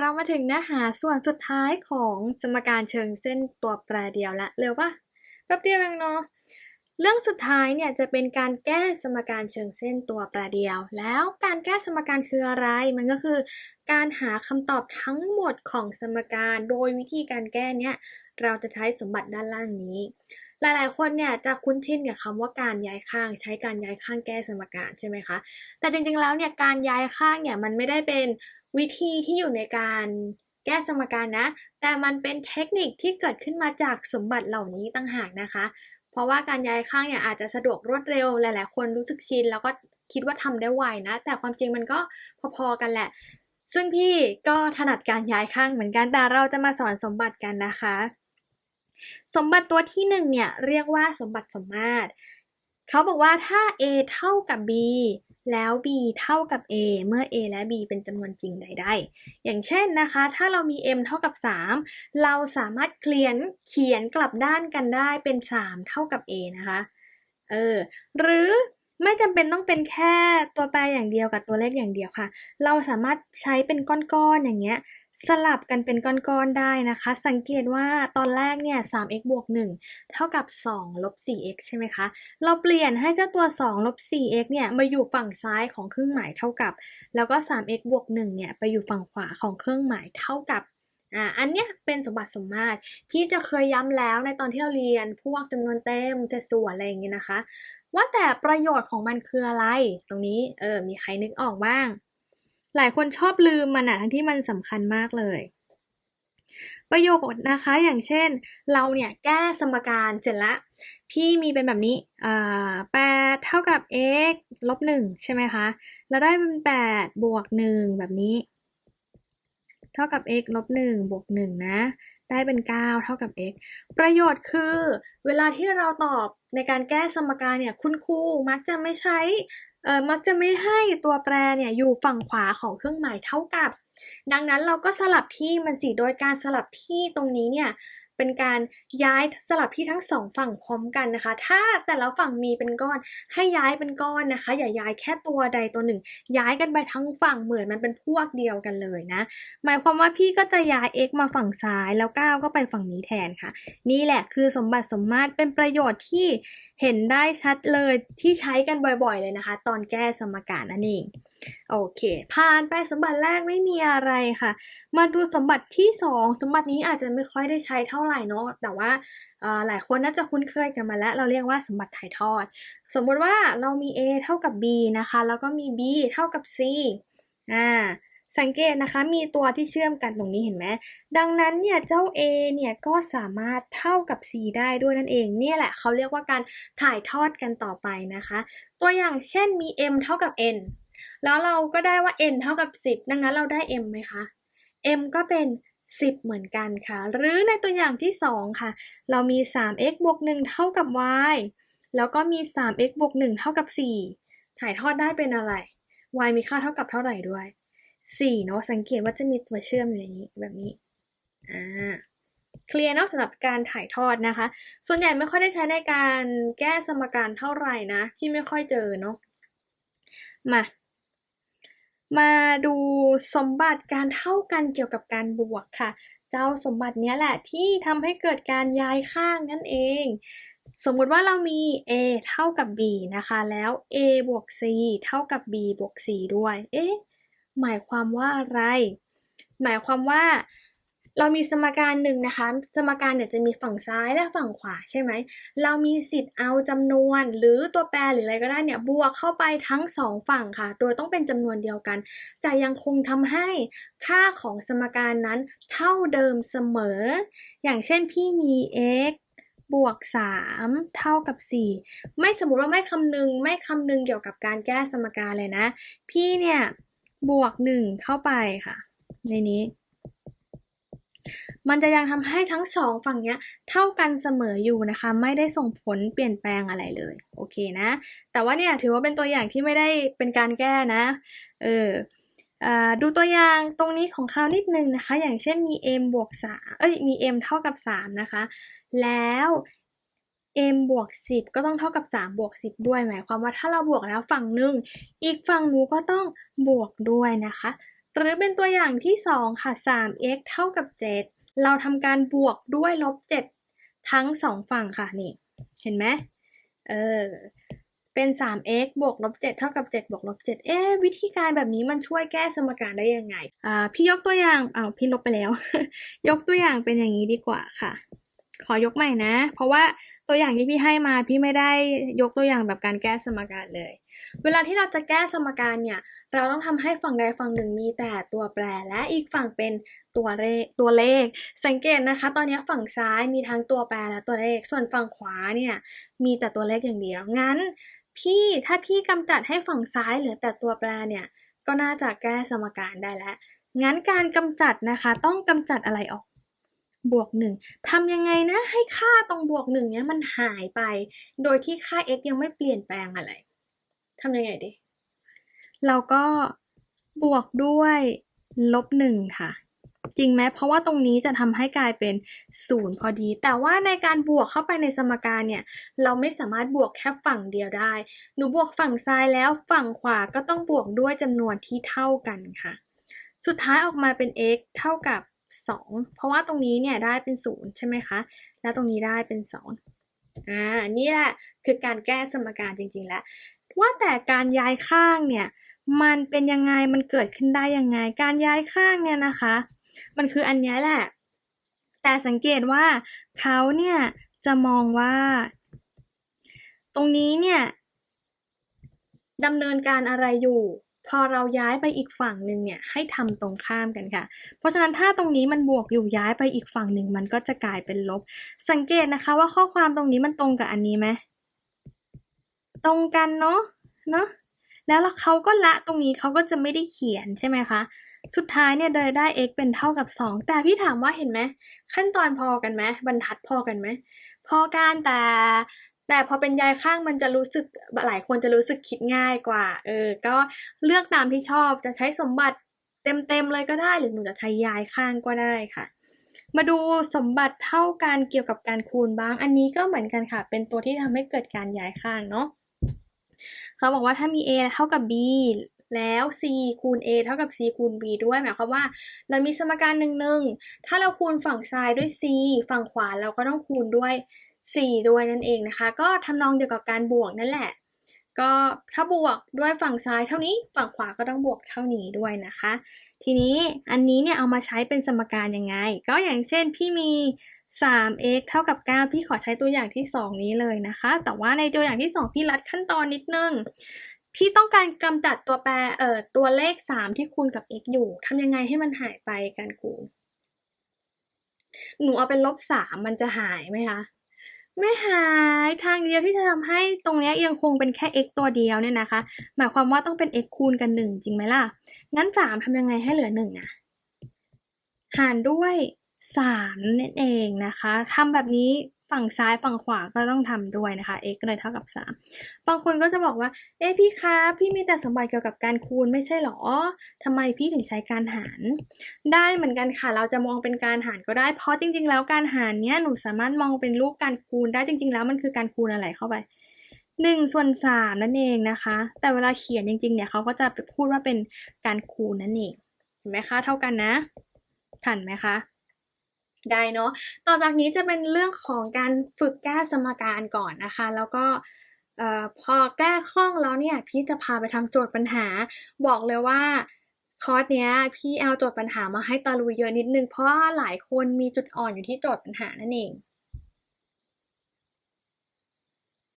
เรามาถึงเนื้อหาส่วนสุดท้ายของสมการเชิงเส้นตัวแปรเดียวละเร็วปะแป๊บเดียวเองเนาะเรื่องสุดท้ายเนี่ยจะเป็นการแก้สมการเชิงเส้นตัวแปรเดียว แล้วการแก้สมการคืออะไร มันก็คือการหาคำตอบทั้งหมดของสมการ โดยวิธีการแก้เนี่ยเราจะใช้สมบัติด้านล่างนี้ หลายๆ คนเนี่ยจะคุ้นชินกับคำว่าการย้ายข้าง ใช้การย้ายข้างแก้สมการใช่ไหมคะ แต่จริงๆ แล้วเนี่ยการย้ายข้างเนี่ยมันไม่ได้เป็นวิธีที่อยู่ในการแก้สมการนะ แต่มันเป็นเทคนิคที่เกิดขึ้นมาจากสมบัติเหล่านี้ต่างหากนะคะ เพราะว่าการย้ายข้างเนี่ยอาจจะสะดวกรวดเร็วหลายๆ คนรู้สึกชินแล้วก็คิดว่าทำได้ไวนะ แต่ความจริงมันก็พอๆกันแหละ ซึ่งพี่ก็ถนัดการย้ายข้างเหมือนกันแต่เราจะมาสอนสมบัติกันนะคะ สมบัติตัวที่หนึ่งเนี่ยเรียกว่าสมบัติสมมาตรเขาบอกว่าถ้า a เท่ากับ b แล้ว b เท่ากับ a เมื่อ a และ b เป็นจำนวนจริงใดๆ อย่างเช่นนะคะ ถ้าเรามี m เท่ากับ 3 เราสามารถเขียนเขียนกลับด้านกันได้เป็น 3 เท่ากับ a นะคะ เออ หรือไม่จำเป็นต้องเป็นแค่ตัวแปรอย่างเดียวกับตัวเลขอย่างเดียวค่ะ เราสามารถใช้เป็นก้อนๆอย่างเงี้ย สลับกันเป็นก้อนๆได้นะคะ สังเกตว่าตอนแรกเนี่ย 3x บวก 1 เท่ากับ 2 ลบ 4x ใช่ไหมคะ เราเปลี่ยนให้เจ้าตัว 2 ลบ 4x เนี่ย มาอยู่ฝั่งซ้ายของเครื่องหมายเท่ากับ แล้วก็ 3x บวก 1 เนี่ย ไปอยู่ฝั่งขวาของเครื่องหมายเท่ากับอ่าอันเนี้ยเป็นสมบัติสมมาตรพี่จะเคยย้ำแล้วในตอนที่เราเรียนพวกจำนวนเต็มเศษส่วนอะไรอย่างเงี้ยนะคะ ว่าแต่ประโยชน์ของมันคืออะไร ตรงนี้เออมีใครนึกออกบ้าง หลายคนชอบลืมมันอะทั้งที่มันสำคัญมากเลย ประโยชน์นะคะอย่างเช่น เราเนี่ยแก้สมการเสร็จละพี่มีเป็นแบบนี้อ่าแปดเท่ากับ x ลบหนึ่งใช่ไหมคะแล้วได้เป็นแปดบวกหนึ่งแบบนี้ เท่ากับ x ลบหนึ่งบวกหนึ่งนะ ได้เป็น 9 เท่ากับ x ประโยชน์คือ เวลาที่เราตอบในการแก้สมการเนี่ย คุณครูมักจะไม่ใช้ มักจะไม่ให้ตัวแปรเนี่ยอยู่ฝั่งขวาของเครื่องหมายเท่ากับ ดังนั้นเราก็สลับที่มันสิโดยการสลับที่ตรงนี้เนี่ยเป็นการย้ายสลับที่ทั้งสองฝั่งพร้อมกันนะคะ ถ้าแต่ละฝั่งมีเป็นก้อนให้ย้ายเป็นก้อนนะคะ อย่าย้ายแค่ตัวใดตัวหนึ่ง ย้ายกันไปทั้งฝั่งเหมือนมันเป็นพวกเดียวกันเลยนะ หมายความว่าพี่ก็จะย้าย x มาฝั่งซ้ายแล้ว 9 ก็ไปฝั่งนี้แทนค่ะ นี่แหละคือสมบัติสมมาตรเป็นประโยชน์ที่ เห็นได้ชัดเลยที่ใช้กันบ่อยๆเลยนะคะ ตอนแก้สมการนั่นเอง โอเค ผ่านไปสมบัติแรกไม่มีอะไรค่ะ มาดูสมบัติที่ 2 สมบัตินี้อาจจะไม่ค่อยได้ใช้เท่าไหร่เนาะแต่ว่าหลายคนน่าจะคุ้นเคยกันมาแล้ว เราเรียกว่าสมบัติถ่ายทอด สมมุติว่าเรามี a เท่ากับ b นะคะ แล้วก็มี b เท่ากับ c อ่า สังเกตนะคะมีตัวที่เชื่อมกันตรงนี้เห็นไหมดังนั้นเนี่ยเจ้า a เนี่ยก็สามารถเท่ากับ c ได้ด้วยนั่นเอง เนี่ยแหละเขาเรียกว่าการถ่ายทอดกันต่อไปนะคะ ตัวอย่างเช่นมี m เท่ากับ n แล้วเราก็ได้ว่า n เท่ากับ 10 ดังนั้นเราได้ m ไหมคะ m ก็เป็น 10 เหมือนกันค่ะ หรือในตัวอย่างที่ 2 ค่ะ เรามี 3x บวก 1 เท่ากับ y แล้วก็มี 3x บวก 1 เท่ากับ 4 ถ่ายทอดได้เป็นอะไร y มีค่าเท่ากับเท่าไหร่ด้วย 4เนาะสังเกตว่าจะมีตัวเชื่อมอยู่ในนี้แบบนี้อ่าเคลียร์เนาะสำหรับการถ่ายทอดนะคะ ส่วนใหญ่ไม่ค่อยได้ใช้ในการแก้สมการเท่าไหร่นะ ที่ไม่ค่อยเจอเนาะมา มาดูสมบัติการเท่ากันเกี่ยวกับการบวกค่ะ เจ้าสมบัติเนี้ยแหละที่ทำให้เกิดการย้ายข้างนั่นเอง สมมติว่าเรามี a เท่ากับ b นะคะ แล้ว a บวก c เท่ากับ b บวก c ด้วย เอ๊ะ หมายความว่าอะไร หมายความว่าเรามีสมการหนึ่งนะคะ สมการเนี่ยจะมีฝั่งซ้ายและฝั่งขวาใช่ไหม เรามีสิทธิ์เอาจำนวน หรือตัวแปรหรืออะไรก็ได้เนี่ยบวกเข้าไปทั้งสองฝั่งค่ะ โดยต้องเป็นจำนวนเดียวกัน จะยังคงทำให้ค่าของสมการนั้นเท่าเดิมเสมอ อย่างเช่นพี่มี x บวก 3 เท่ากับ 4 ไม่สมมติว่าไม่คำนึงไม่คำนึงเกี่ยวกับการแก้สมการเลยนะ พี่เนี่ย บวก1เข้าไปค่ะ ในนี้ มันจะยังทำให้ทั้งสองฝั่งเนี้ยเท่ากันเสมออยู่นะคะ ไม่ได้ส่งผลเปลี่ยนแปลงอะไรเลย โอเคนะ แต่ว่าเนี่ยถือว่าเป็นตัวอย่างที่ไม่ได้เป็นการแก้นะ เออดูตัวอย่างตรงนี้ของเขานิดนึงนะคะ อย่างเช่นมี m บวก3เอ้ยมี m เท่ากับ 3 นะคะ แล้ว m บวก10 ก็ต้องเท่ากับ 3 บวก 10 ด้วย หมายความว่าถ้าเราบวกแล้วฝั่งหนึ่ง อีกฝั่งหนูก็ต้องบวกด้วยนะคะ หรือเป็นตัวอย่างที่สองค่ะ 3x เท่ากับ 7 เราทำการบวกด้วยลบ 7 ทั้งสองฝั่งค่ะนี่ เห็นไหมเออ เป็น 3x บวกลบ7เท่ากับ 7 บวกลบ7เอ๊ะวิธีการแบบนี้มันช่วยแก้สมการได้ยังไง อ่า พี่ยกตัวอย่างอ้าวพี่ลบไปแล้ว ยกตัวอย่างเป็นอย่างนี้ดีกว่าค่ะ ขอยกใหม่นะ เพราะว่าตัวอย่างที่พี่ให้มาพี่ไม่ได้ยกตัวอย่างแบบการแก้สมการเลย เวลาที่เราจะแก้สมการเนี่ย เราต้องทำให้ฝั่งใดฝั่งหนึ่งมีแต่ตัวแปรและอีกฝั่งเป็นตัวเลขตัวเลข สังเกตนะคะ ตอนนี้ฝั่งซ้ายมีทั้งตัวแปรและตัวเลข ส่วนฝั่งขวาเนี่ยมีแต่ตัวเลขอย่างเดียว งั้น พี่ถ้าพี่กำจัดให้ฝั่งซ้ายเหลือแต่ตัวแปรเนี่ย ก็น่าจะแก้สมการได้แล้วงั้นการกำจัดนะคะ ต้องกำจัดอะไรออก บวกหนึ่งทำยังไงนะให้ค่าตรงบวกหนึ่งเนี้ยมันหายไป โดยที่ค่า x ยังไม่เปลี่ยนแปลงอะไรทำยังไงดี เราก็บวกด้วยลบหนึ่งค่ะ จริงไหมเพราะว่าตรงนี้จะทำให้กลายเป็นศูนย์พอดี แต่ว่าในการบวกเข้าไปในสมการเนี่ย เราไม่สามารถบวกแค่ฝั่งเดียวได้ หนูบวกฝั่งซ้ายแล้วฝั่งขวาก็ต้องบวกด้วยจำนวนที่เท่ากันค่ะ สุดท้ายออกมาเป็น x เท่ากับ 2 เพราะว่าตรงนี้เนี่ยได้เป็น 0 ใช่ไหมคะ แล้วตรงนี้ได้เป็น 2 อ่า นี่แหละคือการแก้สมการจริงๆแล้ว ว่าแต่การย้ายข้างเนี่ยมันเป็นยังไง มันเกิดขึ้นได้ยังไง การย้ายข้างเนี่ยนะคะ มันคืออันนี้แหละ แต่สังเกตว่าเขาเนี่ยจะมองว่า ตรงนี้เนี่ยดำเนินการอะไรอยู่ พอเราย้ายไปอีกฝั่งหนึ่งเนี่ยให้ทำตรงข้ามกันค่ะ เพราะฉะนั้นถ้าตรงนี้มันบวกอยู่ย้ายไปอีกฝั่งหนึ่งมันก็จะกลายเป็นลบ สังเกตนะคะว่าข้อความตรงนี้มันตรงกับอันนี้ไหมตรงกันเนาะเนาะแล้วเขาก็ละตรงนี้เขาก็จะไม่ได้เขียนใช่ไหมคะสุดท้ายเนี่ยเดยได้ x เป็นเท่ากับ 2 แต่พี่ถามว่าเห็นไหมขั้นตอนพอกันไหมบรรทัดพอกันไหมพอกันแต่ แต่พอเป็นยายข้างมันจะรู้สึกหลายคนจะรู้สึกคิดง่ายกว่า เออ ก็เลือกตามที่ชอบจะใช้สมบัติเต็มๆเลยก็ได้ หรือหนูจะใช้ยายข้างก็ได้ค่ะ มาดูสมบัติเท่ากันเกี่ยวกับการคูณบ้าง อันนี้ก็เหมือนกันค่ะ เป็นตัวที่ทำให้เกิดการย้ายข้างเนาะเขาบอกว่าถ้ามี a เท่ากับ b แล้ว c คูณ a เท่ากับ c คูณ b ด้วยหมายความว่า เรามีสมการหนึ่งหนึ่งถ้าเราคูณฝั่งซ้ายด้วย c ฝั่งขวาเราก็ต้องคูณด้วย c ด้วยนั่นเองนะคะ ก็ทำนองเดียวกับการบวกนั่นแหละ ก็ถ้าบวกด้วยฝั่งซ้ายเท่านี้ฝั่งขวาก็ต้องบวกเท่านี้ด้วยนะคะ ทีนี้อันนี้เนี่ยเอามาใช้เป็นสมการยังไง ก็อย่างเช่นพี่มี 3x เท่ากับ 9 พี่ขอใช้ตัวอย่างที่ 2 นี้เลยนะคะ แต่ว่าในตัวอย่างที่ 2 พี่รัดขั้นตอนนิดนึง พี่ต้องการกำจัดตัวแปรเอ่อตัวเลข 3 ที่คูณกับ x อยู่ทำยังไงให้มันหายไปการคูณหนูเอาเป็นลบ 3 มันจะหายไหมคะ ไม่หายทางเดียวที่จะทำให้ตรงนี้ยังคงเป็นแค่ x ตัวเดียวเนี่ยนะคะ หมายความว่าต้องเป็น x คูณกัน 1 จริงไหมล่ะ งั้น 3ทำยังไงให้เหลือ 1 นะ หารด้วย 3 นั่นเองนะคะทำแบบนี้ ฝั่งซ้ายฝั่งขวาก็ต้องทำด้วยนะคะ x ก็เลยเท่ากับ 3 บางคนก็จะบอกว่า เอ๊ะพี่คะพี่มีแต่สมบัติเกี่ยวกับการคูณไม่ใช่หรอทำไมพี่ถึงใช้การหาร ได้เหมือนกันค่ะ เราจะมองเป็นการหารก็ได้ เพราะจริง ๆ แล้วการหารเนี้ยหนูสามารถมองเป็นรูปการคูณได้จริง ๆ แล้วมันคือการคูณอะไรเข้าไปหนึ่งส่วนสามนั่นเองนะคะ แต่เวลาเขียนจริง ๆ เนี่ยเขาก็จะพูดว่าเป็นการคูณนั่นเอง เห็นไหมคะ เท่ากันนะทันไหมคะ ได้เนาะต่อจากนี้จะเป็นเรื่องของการฝึกแก้สมการก่อนนะคะ แล้วก็พอแก้คล่องแล้วเนี่ยพี่จะพาไปทำโจทย์ปัญหา บอกเลยว่าคอร์สเนี้ยพี่เอาโจทย์ปัญหามาให้ตาลุยเยอะนิดนึงเพราะหลายคนมีจุดอ่อนอยู่ที่โจทย์ปัญหานั่นเอง